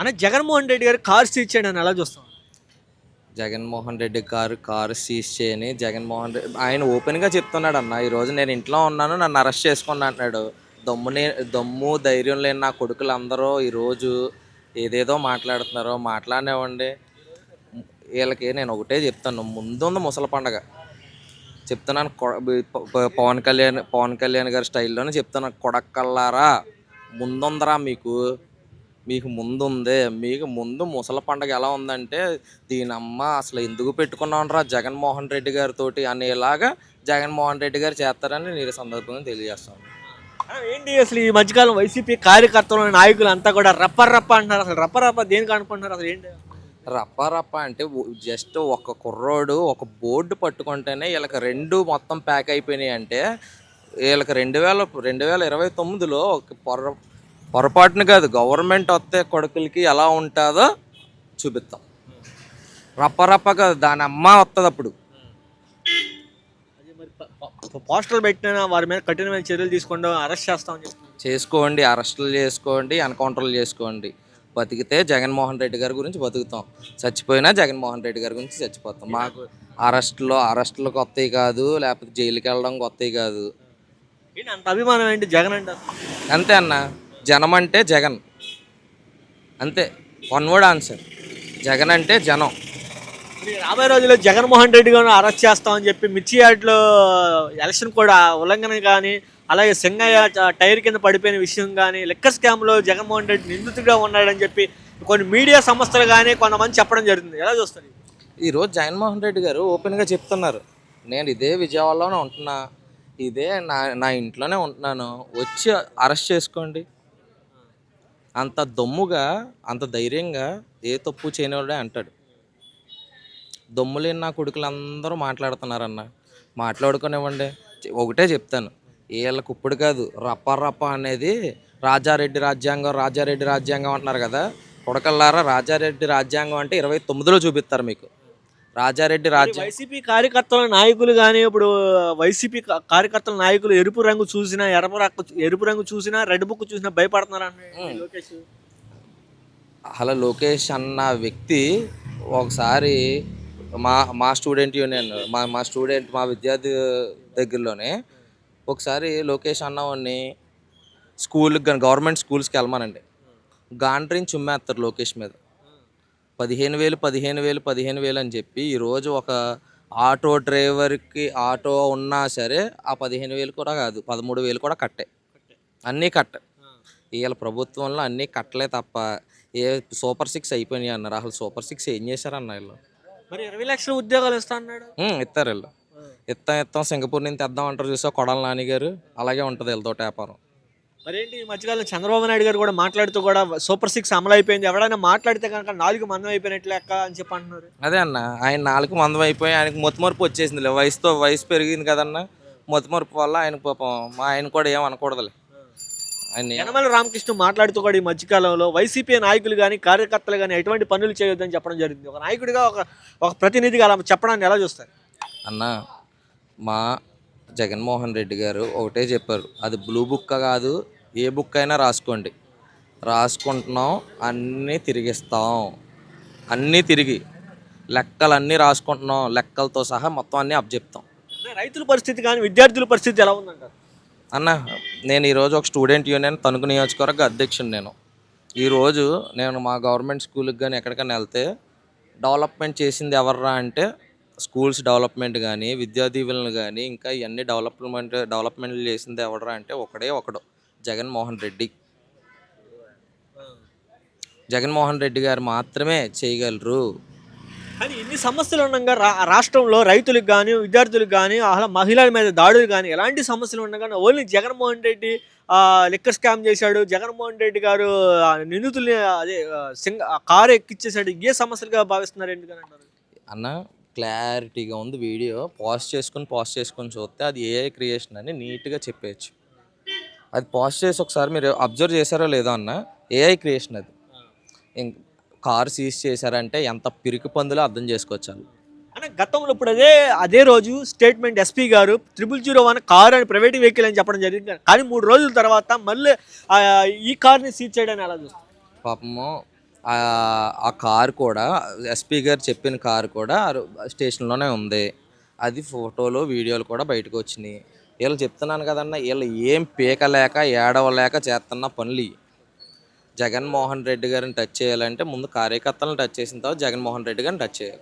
అన్న జగన్మోహన్ రెడ్డి గారు car seize చేయడం అని ఎలా చూస్తాం Jaganmohan Reddy car car seize చేయని జగన్మోహన్ రెడ్డి ఆయన ఓపెన్గా చెప్తున్నాడు అన్న ఈరోజు నేను ఇంట్లో ఉన్నాను నన్ను అరెస్ట్ చేసుకోండి అంటున్నాడు. దమ్మునే దమ్ము ధైర్యం లేని నా కొడుకులు అందరూ ఈరోజు ఏదేదో మాట్లాడుతున్నారో మాట్లాడినివ్వండి. వీళ్ళకి నేను ఒకటే చెప్తాను ముందుంది ముసల పండగ. చెప్తున్నాను పవన్ కళ్యాణ్ పవన్ కళ్యాణ్ గారి స్టైల్లోనే చెప్తున్నాను కొడకల్లారా ముందుందరా మీకు. మీకు ముందు ఉంది మీకు ముందు ముసల పండగ ఎలా ఉందంటే దీనమ్మ అసలు ఎందుకు పెట్టుకున్నాంరా జగన్మోహన్ రెడ్డి గారితోటి? అనేలాగా జగన్మోహన్ రెడ్డి గారు చేస్తారని నేను సందర్భంగా తెలియజేస్తాను. ఏంటి అసలు ఈ మధ్యకాలం వైసీపీ కార్యకర్తలు నాయకులు అంతా కూడా రప్ప రప్ప అంటున్నారు. అసలు రప్ప రప్ప దేనికి అనుకుంటున్నారు? అసలు ఏంటి? రప్ప రప్ప అంటే జస్ట్ ఒక కుర్రోడు ఒక బోర్డు పట్టుకుంటేనే వీళ్ళకి రెండు మొత్తం ప్యాక్ అయిపోయినాయి అంటే వీళ్ళకి రెండు వేల రెండు వేల ఇరవై తొమ్మిదిలో ఒక పొర పొరపాటున కాదు గవర్నమెంట్ వస్తే కొడుకులకి ఎలా ఉంటుందో చూపిస్తాం. రప్ప రప్ప కాదు దాని అమ్మ వస్తుంది అప్పుడు. పోస్టర్లు పెట్టినా వారి మీద కఠినమైన చర్యలు తీసుకుంటాం అరెస్ట్ చేస్తామని చెప్తున్నారు చేసుకోండి అరెస్టులు చేసుకోండి ఎన్కౌంటర్లు చేసుకోండి. బతికితే జగన్మోహన్ రెడ్డి గారి గురించి బతుకుతాం. చచ్చిపోయినా జగన్మోహన్ రెడ్డి గారి గురించి చచ్చిపోతాం. మాకు అరెస్టులు అరెస్టులు కొత్తవి కాదు లేకపోతే జైలుకి వెళ్ళడం కొత్తవి కాదు. అంత అభిమానం ఏంటి జగన్ అంటే? అంతే అన్న. జనం అంటే జగన్. అంతే. One word answer. జగన్ అంటే జనం. రాబోయే రోజుల్లో జగన్మోహన్ రెడ్డి గారిని అరెస్ట్ చేస్తామని చెప్పి మిర్చి యార్డ్లో ఎలక్షన్ కూడా ఉల్లంఘన కానీ అలాగే సింగయ్య టైర్ కింద పడిపోయిన విషయం కానీ లెక్కర్ స్కామ్లో జగన్మోహన్ రెడ్డి నిందితుడిగా ఉన్నాడని చెప్పి కొన్ని మీడియా సంస్థలు కానీ కొంతమంది చెప్పడం జరుగుతుంది. ఎలా చూస్తారు? ఈరోజు జగన్మోహన్ రెడ్డి గారు ఓపెన్గా చెప్తున్నారు. నేను ఇదే విజయవాడలోనే ఉంటున్నా. ఇదే నా నా ఇంట్లోనే ఉంటున్నాను. వచ్చి అరెస్ట్ చేసుకోండి. అంత దమ్ముగా అంత ధైర్యంగా ఏ తప్పు చేయనివాడే అంటాడు. దమ్ము లేని నా కొడుకులు అందరూ మాట్లాడుతున్నారన్న మాట్లాడుకునివ్వండి ఒకటే చెప్తాను. వీళ్ళకి ఇప్పుడు కాదు రప్ప రప్ప అనేది రాజారెడ్డి రాజ్యాంగం రాజారెడ్డి రాజ్యాంగం అంటున్నారు కదా. కొడకల్లారా రాజారెడ్డి రాజ్యాంగం అంటే ఇరవై తొమ్మిదిలో చూపిస్తారు మీకు. రాజారెడ్డి రాజ్యాంగం వైసీపీ కార్యకర్తల నాయకులు కానీ ఇప్పుడు వైసీపీ కార్యకర్తల నాయకులు ఎరుపు రంగు చూసినా ఎర్ర రంగు ఎరుపు రంగు చూసినా రెడ్ బుక్ చూసినా భయపడుతున్నారు లోకేష్? అలా లోకేష్ అన్న వ్యక్తి ఒకసారి మా మా స్టూడెంట్ యూనియన్ మా మా స్టూడెంట్ మా విద్యార్థి దగ్గరలోనే ఒకసారి లోకేష్ అన్నవాడిని స్కూల్కి కానీ గవర్నమెంట్ స్కూల్స్కి వెళ్ళమనండి. గాండ్రిని చుమ్మేస్తారు లోకేష్ మీద. పదిహేను వేలు పదిహేను వేలు పదిహేను వేలు అని చెప్పి ఈరోజు ఒక ఆటో డ్రైవర్కి ఆటో ఉన్నా సరే ఆ పదిహేను వేలు కూడా కాదు పదమూడు వేలు కూడా కట్టే. అన్నీ కట్టే. వీళ్ళ ప్రభుత్వంలో అన్నీ కట్టలే తప్ప ఏ సూపర్ సిక్స్ అయిపోయినాయి అన్నారు అసలు సూపర్ సిక్స్ ఏం చేశారన్న వీళ్ళు? మరి ఇరవై లక్షల ఉద్యోగాలు ఇస్తా అన్నాడు. ఇస్తారు వీళ్ళు. ఇత్తాం ఇత్తాం సింగపూర్ నుంచి తెద్దాం అంటారు చూసా కొడాల నాని గారు? అలాగే ఉంటుంది వీళ్ళతో వ్యాపారం. మరి ఏంటి ఈ మధ్యకాలం చంద్రబాబు నాయుడు గారు కూడా మాట్లాడుతూ కూడా సూపర్ సిక్స్ అమలు అయిపోయింది ఎవడైనా మాట్లాడితే కనుక నాలుగు మందం అయిపోయినట్లు లెక్క అని చెప్పి అంటున్నారు. అదే అన్న ఆయన నాలుగు మందం అయిపోయి ఆయనకు మొత్తమరుపు వచ్చేసిందిలే. వయసుతో వయసు పెరిగింది కదన్న మొత్తమరుపు వల్ల ఆయన పాపం మా ఆయన కూడా ఏం అనకూడదులే. ఆయన యనమల రామకృష్ణ మాట్లాడుతూ కూడా ఈ మధ్యకాలంలో వైసీపీ నాయకులు కానీ కార్యకర్తలు కానీ ఎటువంటి పనులు చేయొద్దని చెప్పడం జరిగింది. ఒక నాయకుడిగా ఒక ఒక ప్రతినిధిగా అలా చెప్పడాన్ని ఎలా చూస్తారు? అన్న మా జగన్మోహన్ రెడ్డి గారు ఒకటే చెప్పారు. అది బ్లూ బుక్ కాదు ఏ బుక్ అయినా రాసుకోండి. రాసుకుంటున్నాం అన్నీ తిరిగిస్తాం. అన్నీ తిరిగి లెక్కలన్నీ రాసుకుంటున్నాం లెక్కలతో సహా మొత్తం అన్నీ అప్పచెప్తాం రైతుల పరిస్థితి కానీ విద్యార్థుల పరిస్థితి ఎలా ఉందంటారు? అన్న నేను ఈరోజు ఒక స్టూడెంట్ యూనియన్ తణుకు నియోజకవర్గ అధ్యక్షుడు నేను. ఈరోజు నేను మా గవర్నమెంట్ స్కూల్కి కానీ ఎక్కడికైనా వెళ్తే డెవలప్మెంట్ చేసింది ఎవర్రా అంటే స్కూల్స్ డెవలప్మెంట్ కానీ విద్యా దీవెనలు కానీ ఇంకా ఇవన్నీ డెవలప్మెంట్ డెవలప్మెంట్ చేసింది ఎవడరా అంటే ఒకడే ఒకడు. జగన్మోహన్ రెడ్డి. జగన్మోహన్ రెడ్డి గారు మాత్రమే చేయగలరు. కానీ ఇన్ని సమస్యలు ఉండగా రా రాష్ట్రంలో రైతులకు కానీ విద్యార్థులకు కానీ అలా మహిళల మీద దాడులు కానీ ఎలాంటి సమస్యలు ఉండగా only Jaganmohan Reddy liquor scam చేశాడు. జగన్మోహన్ రెడ్డి గారు నిందితుల్ని అదే సింగ కారు ఎక్కిచ్చేసాడు ఏ సమస్యలుగా భావిస్తున్నారు ఎందుకని అంటారు అన్న క్లారిటీగా ఉంది వీడియో. పాజ్ చేసుకొని పాజ్ చేసుకొని చూస్తే అది ఏఐ క్రియేషన్ అని నీట్గా చెప్పేయచ్చు. అది పాజ్ చేసి ఒకసారి మీరు అబ్జర్వ్ చేశారో లేదో అన్న ఏఐ క్రియేషన్ అది. ఇంక కార్ సీజ్ చేశారంటే ఎంత పిరికి పందులో అర్థం చేసుకోవచ్చు అంటే గతంలో ఇప్పుడు అదే అదే రోజు స్టేట్మెంట్ ఎస్పీ గారు త్రిపుల్ జీరో వన్ కార్ అని ప్రైవేట్ వెహికల్ అని చెప్పడం జరిగింది. కానీ మూడు రోజుల తర్వాత మళ్ళీ ఈ కార్ని సీజ్ చేయడానికి ఎలా చూస్తారు? పాపము ఆ- కారు కూడా ఎస్పీ గారు చెప్పిన కారు కూడా స్టేషన్లోనే ఉంది. అది ఫోటోలు వీడియోలు కూడా బయటకు వచ్చినాయి. వీళ్ళు చెప్తున్నాను కదన్న వీళ్ళు ఏం పీకలేక ఏడవలేక చేస్తున్న పనులు జగన్మోహన్ రెడ్డి గారిని టచ్ చేయాలంటే ముందు కార్యకర్తలను టచ్ చేసిన తర్వాత జగన్మోహన్ రెడ్డి గారిని టచ్ చేయాలి.